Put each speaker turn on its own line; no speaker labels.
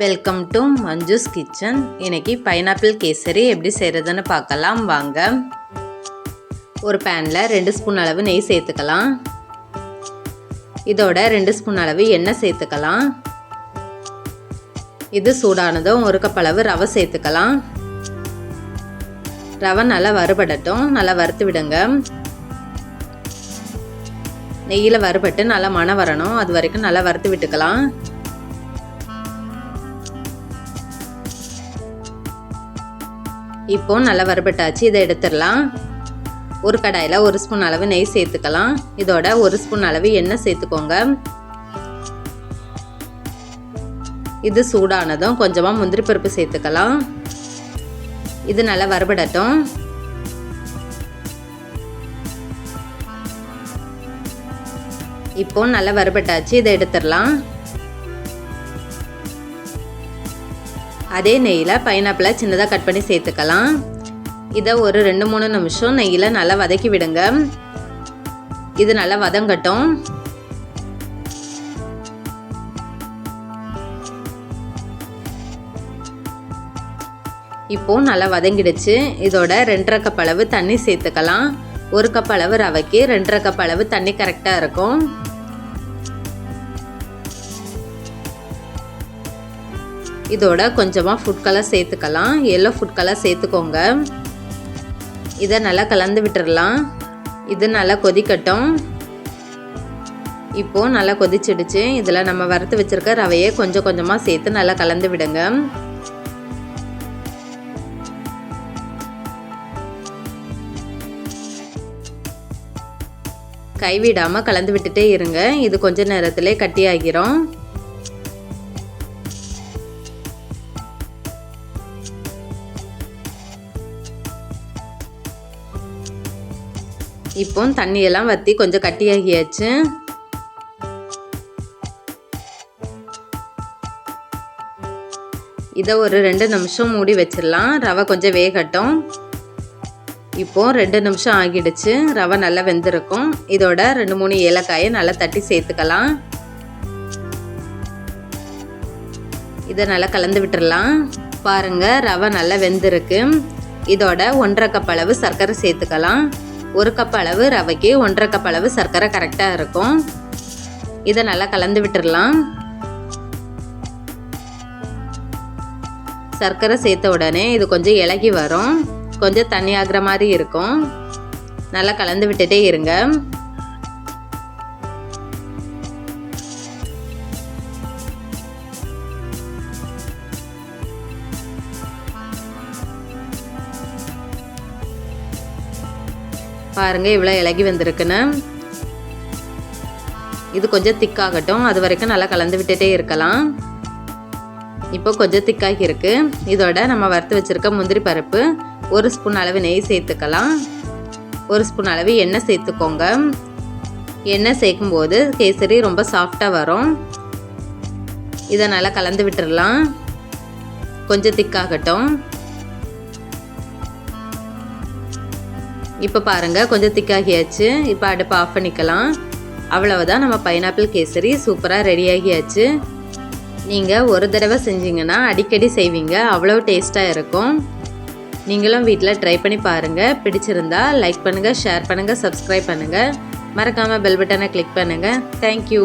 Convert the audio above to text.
Welcome to Manju's kitchen இன்னைக்கு pineapple kesari எப்படி செய்கிறதுன்னு பார்க்கலாம். வாங்க. ஒரு பேனில் ரெண்டு ஸ்பூன் அளவு நெய் சேர்த்துக்கலாம். இதோட ரெண்டு ஸ்பூன் அளவு எண்ணெய் சேர்த்துக்கலாம். இது சூடானதும் ஒரு கப் அளவு ரவை சேர்த்துக்கலாம். ரவை நல்லா வறுபடட்டும். நல்லா வறுத்து விடுங்க. நெய்யில் வறுபட்டு நல்லா மணம் வரணும். அது வரைக்கும் நல்லா வறுத்து விட்டுக்கலாம். இப்போ நல்லா வறுபட்டாச்சு இதை எடுத்துடலாம். ஒரு கடாயில் ஒரு ஸ்பூன் அளவு நெய் சேர்த்துக்கலாம். இதோட ஒரு ஸ்பூன் அளவு எண்ணெய் சேர்த்துக்கோங்க. இது சூடானதும் கொஞ்சமாக முந்திரி பருப்பு சேர்த்துக்கலாம். இது நல்லா வறுபடட்டும். இப்போ நல்லா வறுபட்டாச்சு இதை எடுத்துடலாம். அதே நெய்யில் பைனாப்பிளை சின்னதாக கட் பண்ணி சேர்த்துக்கலாம். இதை ஒரு ரெண்டு மூணு நிமிஷம் நெய்யில் நல்லா வதக்கி விடுங்க. இது நல்லா வதங்கட்டும். இப்போ நல்லா வதங்கிடுச்சு. இதோட ரெண்டரை கப் அளவு தண்ணி சேர்த்துக்கலாம். ஒரு கப் அளவு ரவைக்கு ரெண்டரை கப் அளவு தண்ணி கரெக்டாக இருக்கும். இதோட கொஞ்சமாக ஃபுட் கலர் சேர்த்துக்கலாம். எல்லோ ஃபுட் கலர் சேர்த்துக்கோங்க. இதை நல்லா கலந்து விட்டுடலாம் இது நல்லா கொதிக்கட்டும். இப்போது நல்லா கொதிச்சிடுச்சு. இதில் நம்ம வறுத்து வச்சுருக்க ரவையை கொஞ்சம் கொஞ்சமாக சேர்த்து நல்லா கலந்து விடுங்க. கைவிடாமல் கலந்து விட்டுட்டே இருங்க. இது கொஞ்ச நேரத்திலே கட்டியாகிரும். இப்போ தண்ணியெல்லாம் வற்றி கொஞ்சம் கட்டியாகியாச்சு. இதை ஒரு ரெண்டு நிமிஷம் மூடி வச்சிடலாம் ரவை கொஞ்சம் வேகட்டும். இப்போ ரெண்டு நிமிஷம் ஆகிடுச்சு. ரவை நல்லா வெந்திருக்கும். இதோட ரெண்டு மூணு ஏலக்காயை நல்லா தட்டி சேர்த்துக்கலாம். இதை நல்லா கலந்து விட்டுடலாம் பாருங்கள் ரவை நல்லா வெந்திருக்கு. இதோட ஒன்றரை கப் அளவு சர்க்கரை சேர்த்துக்கலாம். ஒரு கப் அளவு ரவைக்கு ஒன்றரை கப் அளவு சர்க்கரை கரெக்டாக இருக்கும். இதை நல்லா கலந்து விட்டுடலாம் சர்க்கரை சேர்த்த உடனே இது கொஞ்சம் இலகி வரும். கொஞ்சம் தண்ணி ஆகிற மாதிரி இருக்கும். நல்லா கலந்து விட்டுட்டே இருங்க. பாருங்க இவ்வளோ இலகி வந்திருக்குன்னு. இது கொஞ்சம் திக்காகட்டும். அது வரைக்கும் நல்லா கலந்து விட்டுட்டே இருக்கலாம். இப்போ கொஞ்சம் திக்காகி இருக்கு. இதோட நம்ம வறுத்து வச்சிருக்க முந்திரி பருப்பு ஒரு ஸ்பூன் அளவு நெய் சேர்த்துக்கலாம். ஒரு ஸ்பூன் அளவு எண்ணெய் சேர்த்துக்கோங்க. எண்ணெய் சேர்க்கும்போது கேசரி ரொம்ப சாஃப்டாக வரும். இதை நல்லா கலந்து விட்டுடலாம் கொஞ்சம் திக்காகட்டும். இப்போ பாருங்கள் கொஞ்சம் திக்காகியாச்சு. இப்போ அடுப்பு ஆஃப் பண்ணிக்கலாம். அவ்வளவுதான் நம்ம பைனாப்பிள் கேசரி சூப்பராக ரெடியாகியாச்சு நீங்கள் ஒரு தடவை செஞ்சீங்கன்னா அடிக்கடி செய்வீங்க. அவ்வளோ டேஸ்ட்டாக இருக்கும். நீங்களும் வீட்டில் ட்ரை பண்ணி பாருங்கள் பிடிச்சிருந்தா லைக் பண்ணுங்கள் ஷேர் பண்ணுங்கள் சப்ஸ்கிரைப் பண்ணுங்கள் மறக்காமல் பெல் பட்டனை கிளிக் பண்ணுங்கள் தேங்க்யூ